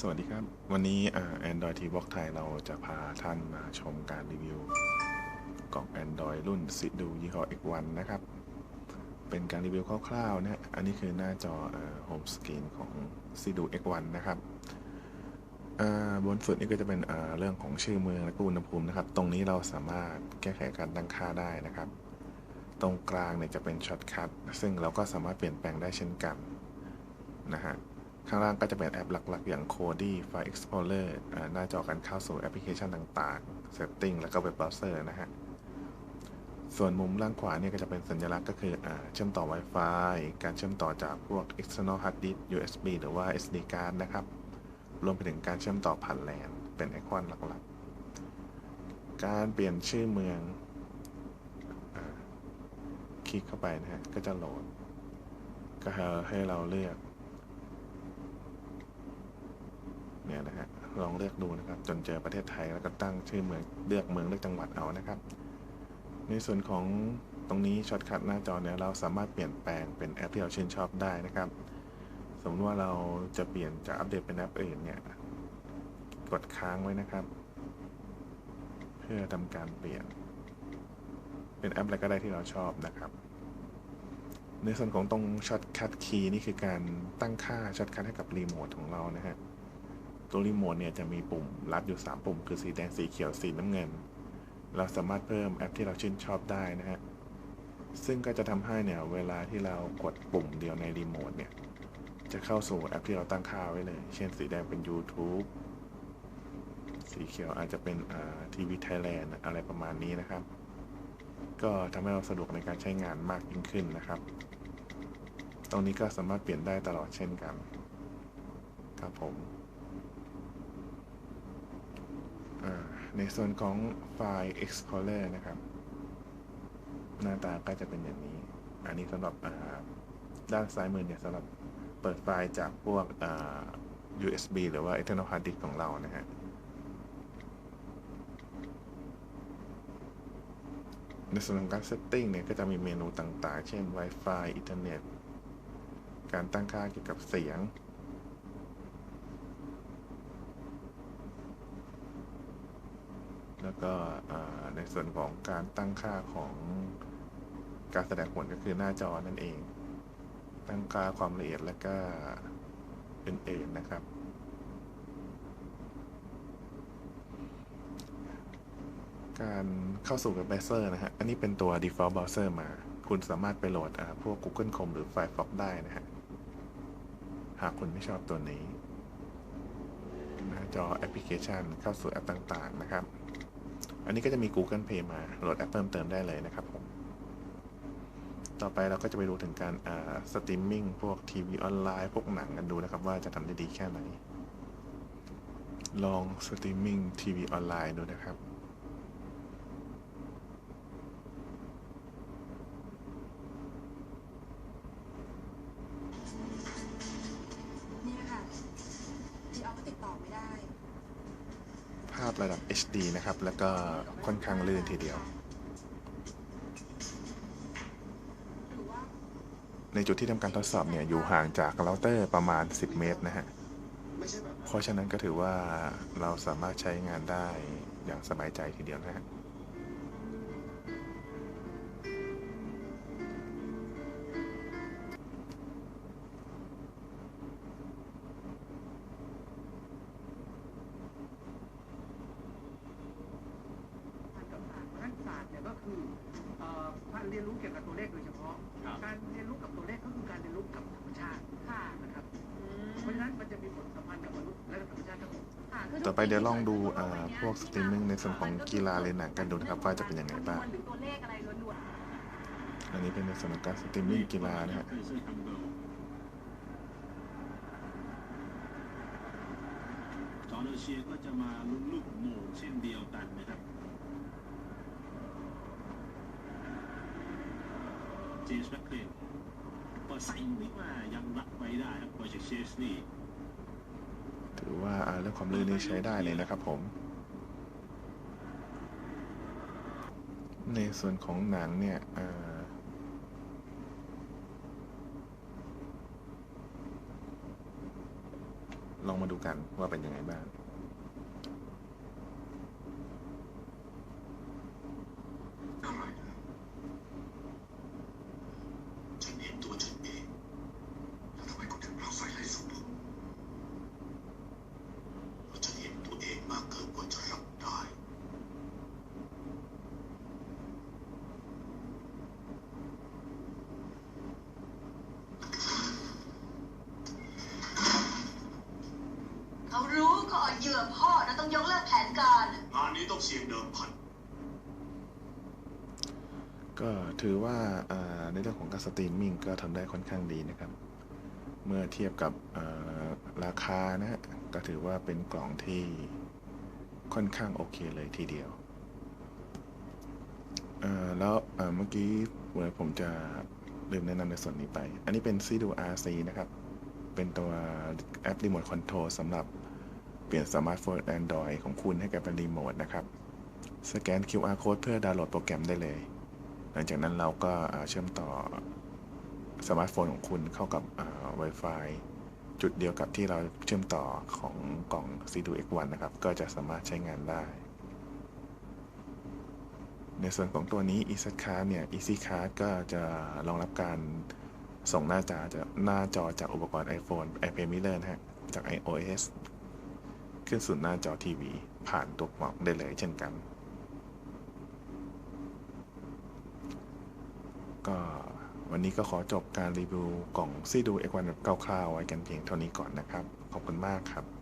สวัสดีครับ วันนี้แอนดรอยทีบ็อกไทยเราจะพาท่านมาชมการรีวิวกล่อง Android รุ่นซิดูยี่ห้อ X1 นะครับ เป็นการรีวิวคร่าวๆนะอันนี้คือหน้าจอโฮมสกรีนของซิดู X1 นะครับบนสุดนี่ก็จะเป็นเรื่องของชื่อเมืองและอุณหภูมินะครับ ตรงนี้เราสามารถแก้ไขการตั้งค่าได้นะครับ ตรงกลางเนี่ยจะเป็นช็อตคัทซึ่งเราก็สามารถเปลี่ยนแปลงได้เช่นกันนะฮะ ข้างล่างก็จะเป็นแอปหลัก ๆ อย่าง Kodi File Explorer อ่าหน้าจอการเข้าสู่แอปพลิเคชันต่างๆ Setting แล้วก็เว็บเบราว์เซอร์นะฮะ ส่วนมุมล่างขวาเนี่ยก็จะเป็นสัญลักษณ์ก็คืออเชื่อมต่อ Wi-Fi การเชื่อมต่อจากพวก external hard disk USB หรือว่า SD card นะครับ รวมไปถึงการเชื่อมต่อผ่านแลนเป็นไอคอนหลักๆ การเปลี่ยนชื่อเมืองอคลิกเข้าไปนะฮะ ก็จะโหลด ก็ให้เราเลือก เนี่ยนะฮะลองเลือกดูนะครับ จนเจอประเทศไทยแล้วก็ตั้งชื่อเมืองเลือกเมืองเลือกจังหวัดเอานะครับ ในส่วนของตรงนี้ช็อตคัทหน้าจอเนี่ยเราสามารถเปลี่ยนแปลงเป็นแอปที่เราชื่นชอบได้นะครับ สมมติว่าเราจะเปลี่ยนจากอัปเดตเป็นแอปอื่นเนี่ยกดค้างไว้นะครับ เพื่อทำการเปลี่ยน เป็นแอปอะไรก็ได้ที่เราชอบนะครับในส่วนของตรงช็อตคัทคีย์นี่คือการตั้งค่าช็อตคัทให้กับรีโมทของเรานะฮะ ตัวรีโมทเนี่ยจะมีปุ่มลัดอยู่ 3 ปุ่ม คือสีแดงสีเขียวสีน้ำเงิน เราสามารถเพิ่มแอปที่เราชื่นชอบได้นะฮะ ซึ่งก็จะทำให้เนี่ยเวลาที่เรากดปุ่มเดียวในรีโมทเนี่ยจะเข้าสู่แอปที่เราตั้งค่าไว้เลย เช่นสีแดงเป็น YouTube สีเขียวอาจจะเป็นทีวีไทยแลนด์อะไรประมาณนี้นะครับ ก็ทำให้เราสะดวกในการใช้งานมากยิ่งขึ้นนะครับ ตรงนี้ก็สามารถเปลี่ยนได้ตลอดเช่นกัน ครับผม อ่า ในส่วนของไฟล์ Explorer นะครับ หน้าตาก็จะเป็นอย่างนี้ อันนี้สำหรับด้านซ้ายมือเนี่ยสำหรับเปิดไฟล์จากพวก USB หรือว่า external hard disk ของเรานะฮะในส่วนของการ setting เนี่ยก็จะมีเมนูต่างๆ เช่น Wi-Fi อินเทอร์เน็ตการตั้งค่าเกี่ยวกับเสียง แล้วก็ในส่วนของการตั้งค่าของการแสดงผลก็คือหน้าจอนั่นเอง ตั้งค่าความละเอียดและก็อื่นๆนะครับ การเข้าสู่เว็บเบราว์เซอร์นะฮะ อันนี้เป็นตัว default browser มา คุณสามารถไปโหลดพวก Google Chrome หรือ Firefox ได้นะฮะ หากคุณไม่ชอบตัวนี้ หน้าจอแอปพลิเคชันเข้าสู่แอปต่างๆนะครับ อันนี้ก็จะมี Google Play มาโหลดแอปเพิ่มเติมได้เลยนะครับผม ต่อไปเราก็จะไปดูถึงการสตรีมมิ่งพวกทีวีออนไลน์พวกหนังกันดูนะครับ ว่าจะทำได้ดีแค่ไหน ลองสตรีมมิ่งทีวีออนไลน์ดูนะครับ พระดับ HD นะครับ แล้วก็ค่อนข้างลื่นทีเดียว ในจุดที่ทำการทดสอบเนี่ยอยู่ห่างจากเราเตอร์ประมาณ 10 เมตรนะฮะ เพราะฉะนั้นก็ถือว่าเราสามารถใช้งานได้อย่างสบายใจทีเดียวนะฮะ คือเอ่อการเรียนรู้เกี่ยวกับตัวเลขโดยเฉพาะการเรียนรู้กับตัวเลขก็คือการเรียนรู้กับธรรมชาติค่ะ นะครับ เพราะฉะนั้นมันจะมีผลสัมพันธ์กับมนุษย์และกับธรรมชาติทั้งหมดค่ะคืต่อไปเดี๋ยวลองดูอ่าพวกสตรีมมิ่งในส่วนของกีฬาเล่นหนังกันดูนะครับว่าจะเป็นยังไงบ้าง หรือตัวเลขอะไรล้วนอันนี้เป็นในส่วนของการสตรีมมิ่งกีฬานะฮะจอร์เดเชียก็จะมาลุ้นลูกโหม่งเช่นเดียวกันนะครับ เจสแมคเคลนเปิดไซน์นี้มายังรับไว้ได้ครับบอยเชคเชสนี่ถือว่าเรื่องความลื่นนี่ใช้ได้เลยนะครับผม ในส่วนของหนังเนี่ยอลองมาดูกันว่าเป็นยังไงบ้าง อะไรนะฉันเห็นตัวฉันเองแล้วทำไมคุณถึงปลักไฟไล่ส่งผมเพราะฉันเห็นตัวเองมากเกินกว่าจะรับได้ เขารู้ ก็เอาเหยื่อพ่อนะต้องยกเลิกแผนการ งานนี้ต้องเสี่ยงเดิมพัน ก็ถือว่าอ่าในเรื่องของการสตรีมมิ่งก็ทำได้ค่อนข้างดีนะครับ เมื่อเทียบกับอ่าราคานะฮะก็ถือว่าเป็นกล่องที่ค่อนข้างโอเคเลยทีเดียวอ่าแล้วอ่าเมื่อกี้เดี๋ยวผมจะลืมแนะนำในส่วนนี้ไป อันนี้เป็น c ีดู RC นะครับ เป็นตัวแอปรีโมทคอนโทรลสำหรับเปลี่ยนสมาร์ทโฟน Android ของคุณให้กลายเป็นรีโมทนะครับ สแกน QR code เพื่อดาวน์โหลดโปรแกรมได้เลย หลังจากนั้นเราก็เชื่อมต่อสมาร์ทโฟนของคุณเข้ากับ Wi-Fi จุดเดียวกับที่เราเชื่อมต่อของกล่อง c 2 X1 นะครับ ก็จะสามารถใช้งานได้ ในส่วนของตัวนี้ EasyCard เนี่ย EasyCard ก็จะรองรับการส่งหน้าจอจากหน้าจอจากอุปกรณ์ iPhone iPad Miller นะฮะจาก iOS ขึ้นสู่หน้าจอทีวี ผ่านตัวกล่องได้เลยเช่นกัน ก็วันนี้ก็ขอจบการรีวิวกล่องซีดูเอควันแบบคร่าวๆไว้กันเพียงเท่านี้ก่อนนะครับ ขอบคุณมากครับ